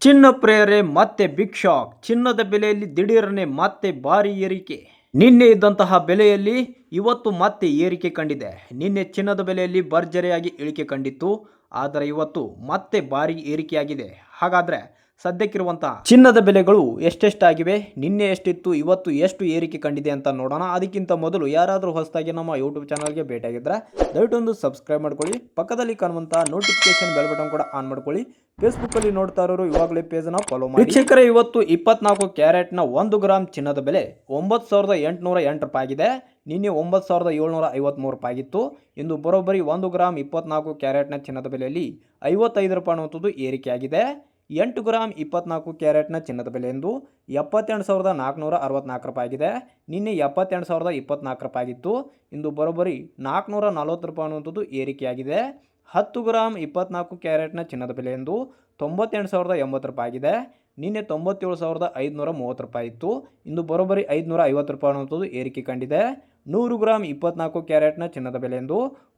ಚಿನ್ನ ಪ್ರೇಯರೆ ಮತ್ತೆ big shock. ಚಿನ್ನದ ಬೆಲೆಯಲ್ಲಿ ದಿಢೀರನೆ ಮತ್ತೆ ಭಾರಿ ಏರಿಕೆ. ನಿನ್ನೆ ಇದ್ದಂತಹ ಬೆಲೆಯಲ್ಲಿ ಇವತ್ತು ಮತ್ತೆ ಏರಿಕೆ ಕಂಡಿದೆ. ನಿನ್ನೆ ಚಿನ್ನದ ಬೆಲೆಯಲ್ಲಿ ಭರ್ಜರಿಯಾಗಿ ಇಳಿಕೆ ಕಂಡಿತ್ತು. ಆದರೆ ಇವತ್ತು ಮತ್ತೆ ಭಾರಿ ಏರಿಕೆಯಾಗಿದೆ. ಹಾಗಾದ್ರೆ ಸದ್ಯಕ್ಕಿರುವಂತಹ ಚಿನ್ನದ ಬೆಲೆಗಳು ಎಷ್ಟೆಷ್ಟಾಗಿವೆ ನಿನ್ನೆ ಎಷ್ಟಿತ್ತು ಇವತ್ತು ಎಷ್ಟು ಏರಿಕೆ ಕಂಡಿದೆ ಅಂತ ನೋಡೋಣ. ಅದಕ್ಕಿಂತ ಮೊದಲು ಯಾರಾದರೂ ಹೊಸದಾಗಿ ನಮ್ಮ ಯೂಟ್ಯೂಬ್ ಚಾನಲ್ಗೆ ಭೇಟಿಯಾಗಿದ್ರೆ ದಯವಿಟ್ಟು ಒಂದು ಸಬ್ಸ್ಕ್ರೈಬ್ ಮಾಡ್ಕೊಳ್ಳಿ ಪಕ್ಕದಲ್ಲಿ ಕಾಣುವಂಥ ನೋಟಿಫಿಕೇಶನ್ ಬೆಲ್ ಬಟನ್ ಕೂಡ ಆನ್ ಮಾಡ್ಕೊಳ್ಳಿ. ಫೇಸ್ಬುಕ್ ಅಲ್ಲಿ ನೋಡ್ತಾ ಇರೋರು ಇವಾಗಲೇ ಪೇಜ್ನ ಫಾಲೋ ಮಾಡಿ. ವೀಕ್ಷಕರೇ ಇವತ್ತು ಇಪ್ಪತ್ನಾಲ್ಕು ಕ್ಯಾರೆಟ್ನ ಒಂದು ಗ್ರಾಮ್ ಚಿನ್ನದ ಬೆಲೆ ಒಂಬತ್ತು ಸಾವಿರದ ಎಂಟುನೂರ ಎಂಟು ರೂಪಾಯಿ ಆಗಿದೆ. ನಿನ್ನೆ ಒಂಬತ್ತು ಸಾವಿರದ ಏಳ್ನೂರ ಐವತ್ತ್ಮೂರು ರೂಪಾಯಿ ಆಗಿತ್ತು. ಇಂದು ಬರೋಬ್ಬರಿ ಒಂದು ಗ್ರಾಮ್ ಇಪ್ಪತ್ನಾಲ್ಕು ಕ್ಯಾರೆಟ್ನ ಚಿನ್ನದ ಬೆಲೆಯಲ್ಲಿ ಐವತ್ತೈದು ರೂಪಾಯಿ ಅನ್ನುವಂಥದ್ದು ಏರಿಕೆಯಾಗಿದೆ ಎಂಟು ಗ್ರಾಮ್ ಇಪ್ಪತ್ನಾಲ್ಕು ಕ್ಯಾರೆಟ್ನ ಚಿನ್ನದ ಬೆಲೆ ಎಂದು ಎಪ್ಪತ್ತೆಂಟು ಸಾವಿರದ ನಾಲ್ಕುನೂರ ಅರವತ್ನಾಲ್ಕು ರೂಪಾಯಿ ಆಗಿದೆ ನಿನ್ನೆ ಎಪ್ಪತ್ತೆರಡು ಸಾವಿರದ ಇಪ್ಪತ್ನಾಲ್ಕು ರೂಪಾಯಿ ಆಗಿತ್ತು ಇಂದು ಬರೋಬ್ಬರಿ ನಾಲ್ಕುನೂರ ನಲವತ್ತು ರೂಪಾಯಿ ಅನ್ನುವಂಥದ್ದು ಏರಿಕೆಯಾಗಿದೆ. ಹತ್ತು ಗ್ರಾಮ್ ಇಪ್ಪತ್ನಾಲ್ಕು ಕ್ಯಾರೆಟ್ನ ಚಿನ್ನದ ಬೆಲೆ ಎಂದು ತೊಂಬತ್ತೆಂಟು ಸಾವಿರದ ಎಂಬತ್ತು ರೂಪಾಯಿ ಆಗಿದೆ. ನಿನ್ನೆ ತೊಂಬತ್ತೇಳು ಸಾವಿರದ ಐದುನೂರ ಮೂವತ್ತು ರೂಪಾಯಿ ಇತ್ತು. ಇಂದು ಬರೋಬ್ಬರಿ ಐದುನೂರ ಐವತ್ತು ರೂಪಾಯಿ ಅನ್ನುವಂಥದ್ದು ಏರಿಕೆ ಕಂಡಿದೆ. ನೂರು ಗ್ರಾಮ್ ಇಪ್ಪತ್ನಾಲ್ಕು ಕ್ಯಾರೆಟ್ನ ಚಿನ್ನದ ಬೆಲೆ ಎಂದು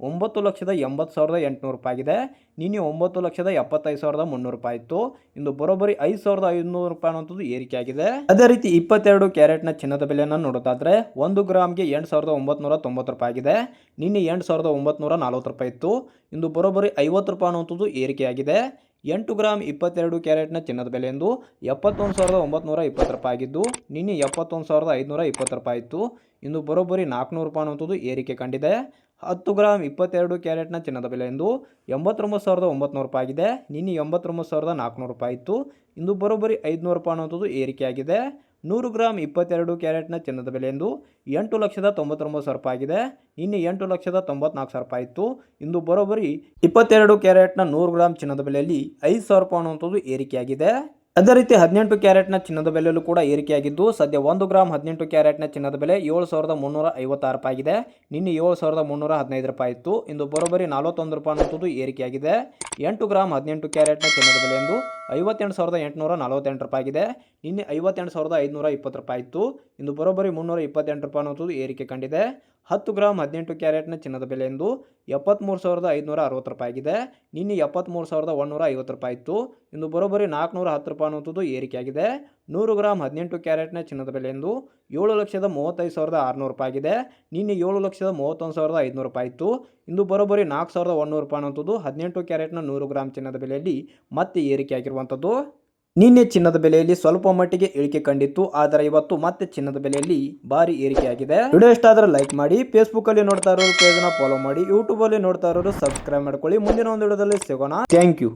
ಒಂಬತ್ತು ಲಕ್ಷದ ಎಂಬತ್ತು ಸಾವಿರದ ಎಂಟುನೂರು ರೂಪಾಯಿ ಆಗಿದೆ. ನಿನ್ನೆ ಒಂಬತ್ತು ಲಕ್ಷದ ಎಪ್ಪತ್ತೈದು ಸಾವಿರದ ಮುನ್ನೂರು ರೂಪಾಯಿ ಇತ್ತು. ಇಂದು ಬರೋಬ್ಬರಿ ಐದು ಸಾವಿರದ ಐದುನೂರು ರೂಪಾಯಿ ಅನ್ನುವಂಥದ್ದು ಏರಿಕೆಯಾಗಿದೆ ಅದೇ ರೀತಿ ಇಪ್ಪತ್ತೆರಡು ಕ್ಯಾರೆಟ್ನ ಚಿನ್ನದ ಬೆಲೆಯನ್ನು ನೋಡೋದಾದರೆ ಒಂದು ಗ್ರಾಮ್ಗೆ ಎಂಟು ಸಾವಿರದ ಒಂಬತ್ತು ತೊಂಬತ್ತು ರೂಪಾಯಿ ಆಗಿದೆ. ನಿನ್ನೆ ಎಂಟು ಸಾವಿರದ ಒಂಬತ್ತು ನಲ್ವತ್ತು ರೂಪಾಯಿ ಇತ್ತು. ಇಂದು ಬರೋಬ್ಬರಿ ಐವತ್ತು ರೂಪಾಯಿ ಅನ್ನುವಂಥದ್ದು ಏರಿಕೆಯಾಗಿದೆ ಎಂಟು ಗ್ರಾಮ್ ಇಪ್ಪತ್ತೆರಡು ಕ್ಯಾರೆಟ್ನ ಚಿನ್ನದ ಬೆಲೆ ಎಂದು ಎಪ್ಪತ್ತೊಂದು ಸಾವಿರದ ಒಂಬತ್ತು ಇಪ್ಪತ್ತು ರೂಪಾಯಿ ಆಗಿದ್ದು, ನಿನ್ನೆ ಎಪ್ಪತ್ತೊಂದು ಸಾವಿರದ ಐದುನೂರ ಇಪ್ಪತ್ತು ರೂಪಾಯಿ ಇತ್ತು ಇಂದು ಬರೋಬ್ಬರಿ ನಾಲ್ಕುನೂರು ರೂಪಾಯಿ ಅನ್ನುವಂಥದ್ದು ಏರಿಕೆ ಕಂಡಿದೆ. ಹತ್ತು ಗ್ರಾಮ್ ಇಪ್ಪತ್ತೆರಡು ಕ್ಯಾರೆಟ್ನ ಚಿನ್ನದ ಬೆಲೆ ಎಂದು ಎಂಬತ್ತೊಂಬತ್ತು ಸಾವಿರದ ಒಂಬತ್ತು ರೂಪಾಯಿ ಆಗಿದೆ. ನಿನ್ನೆ ಎಂಬತ್ತೊಂಬತ್ತು ಸಾವಿರದ ನಾಲ್ಕುನೂರು ರೂಪಾಯಿ ಇತ್ತು ಇಂದು ಬರೋಬ್ಬರಿ ಐದುನೂರು ರೂಪಾಯಿ ಅನ್ನುವಂಥದ್ದು ಏರಿಕೆಯಾಗಿದೆ. ನೂರು ಗ್ರಾಮ್ ಇಪ್ಪತ್ತೆರಡು ಕ್ಯಾರೆಟ್ನ ಚಿನ್ನದ ಬೆಲೆ ಎಂದು ಎಂಟು ಲಕ್ಷದ ತೊಂಬತ್ತೊಂಬತ್ತು ಸಾವಿರ ರೂಪಾಯಿ ಆಗಿದೆ. ನಿನ್ನೆ ಎಂಟು ಲಕ್ಷದ ತೊಂಬತ್ನಾಲ್ಕು ಸಾವಿರ ರೂಪಾಯಿ ಇತ್ತು. ಇಂದು ಬರೋಬ್ಬರಿ ಇಪ್ಪತ್ತೆರಡು ಕ್ಯಾರೆಟ್ನ ನೂರು ಗ್ರಾಮ್ ಚಿನ್ನದ ಬೆಲೆಯಲ್ಲಿ ಐದು ಸಾವಿರ ರೂಪಾಯಿ ಅನ್ನುವಂಥದ್ದು ಏರಿಕೆಯಾಗಿದೆ. ಅದೇ ರೀತಿ ಹದಿನೆಂಟು ಕ್ಯಾರೆಟ್ನ ಚಿನ್ನದ ಬೆಲೆಯಲ್ಲೂ ಕೂಡ ಏರಿಕೆಯಾಗಿದ್ದು, ಸದ್ಯ ಒಂದು ಗ್ರಾಮ್ ಹದಿನೆಂಟು ಕ್ಯಾರೆಟ್ನ ಚಿನ್ನದ ಬೆಲೆ ಏಳು ಸಾವಿರದ ಮುನ್ನೂರ ಐವತ್ತಾರು ರೂಪಾಯಿ ಆಗಿದೆ. ನಿನ್ನೆ ಏಳು ಸಾವಿರದ ಮುನ್ನೂರ ಹದಿನೈದು ರೂಪಾಯಿ ಇತ್ತು. ಇಂದು ಬರೋಬ್ಬರಿ ನಲವತ್ತೊಂದು ರೂಪಾಯಿ ಅನ್ನುವಂಥದ್ದು ಏರಿಕೆಯಾಗಿದೆ. ಎಂಟು ಗ್ರಾಮ್ ಹದಿನೆಂಟು ಕ್ಯಾರೆಟ್ನ ಚಿನ್ನದ ಬೆಲೆ ಎಂದು ಐವತ್ತೆಂಟು ಸಾವಿರದ ಎಂಟುನೂರ ನಲವತ್ತೆಂಟು ರೂಪಾಯಿ ಆಗಿದೆ. ನಿನ್ನೆ ಐವತ್ತೆಂಟು ಸಾವಿರದ ಐದುನೂರ ಇಪ್ಪತ್ತು ರೂಪಾಯಿ ಇತ್ತು ಇಂದು ಬರೋಬ್ಬರಿ ಮುನ್ನೂರ ಇಪ್ಪತ್ತೆಂಟು ರೂಪಾಯಿ ಅನ್ನೋದು ಏರಿಕೆ ಕಂಡಿದೆ. ಹತ್ತು ಗ್ರಾಮ್ ಹದಿನೆಂಟು ಕ್ಯಾರೆಟ್ನ ಚಿನ್ನದ ಬೆಲೆ ಎಂದು ಎಪ್ಪತ್ತ್ಮೂರು ಸಾವಿರದ ಐದುನೂರ ಅರವತ್ತು ರೂಪಾಯಿ ಆಗಿದೆ. ನಿನ್ನೆ ಎಪ್ಪತ್ತ್ಮೂರು ಸಾವಿರದ ಒಂದುನೂರ ಐವತ್ತು ರೂಪಾಯಿ ಇತ್ತು ಇಂದು ಬರೋಬ್ಬರಿ ನಾಲ್ಕುನೂರ ಹತ್ತು ರೂಪಾಯಿ ಅನ್ನೋದು ಏರಿಕೆಯಾಗಿದೆ ನೂರು ಗ್ರಾಮ್ ಹದಿನೆಂಟು ಕ್ಯಾರೆಟ್ನ ಚಿನ್ನದ ಬೆಲೆ ಎಂದು ಏಳು ಲಕ್ಷದ ಮೂವತ್ತೈದು ಸಾವಿರದ ಆರುನೂರು ರೂಪಾಯಿ ಆಗಿದೆ ನಿನ್ನೆ ಏಳು ಲಕ್ಷದ ಮೂವತ್ತೊಂದು ಸಾವಿರದ ಐದುನೂರು ರೂಪಾಯಿ ಇತ್ತು. ಇಂದು ಬರೋಬ್ಬರಿ ನಾಲ್ಕು ಸಾವಿರದ ಒಂದುನೂರು ರೂಪಾಯಿ ಅನ್ನೋದು ಹದಿನೆಂಟು ಕ್ಯಾರೆಟ್ನ ನೂರು ಗ್ರಾಮ್ ಚಿನ್ನದ ಬೆಲೆಯಲ್ಲಿ ಮತ್ತೆ ಏರಿಕೆಯಾಗಿರುವಂಥದ್ದು. ನಿನ್ನೆ ಚಿನ್ನದ ಬೆಲೆಯಲ್ಲಿ ಸ್ವಲ್ಪ ಮಟ್ಟಿಗೆ ಇಳಿಕೆ ಕಂಡಿತ್ತು. ಆದರೆ ಇವತ್ತು ಮತ್ತೆ ಚಿನ್ನದ ಬೆಲೆಯಲ್ಲಿ ಭಾರಿ ಏರಿಕೆಯಾಗಿದೆ. ವಿಡಿಯೋ ಇಷ್ಟ ಆದರೆ ಲೈಕ್ ಮಾಡಿ ಫೇಸ್ಬುಕ್ ಅಲ್ಲಿ ನೋಡ್ತಾ ಇರೋರು ಪೇಜ್ನ ಫಾಲೋ ಮಾಡಿ ಯೂಟ್ಯೂಬ್ ಅಲ್ಲಿ ನೋಡ್ತಾ ಇರೋರು ಸಬ್ಸ್ಕ್ರೈಬ್ ಮಾಡ್ಕೊಳ್ಳಿ. ಮುಂದಿನ ಒಂದು ವಿಡಿಯೋದಲ್ಲಿ ಸಿಗೋಣ. Thank you.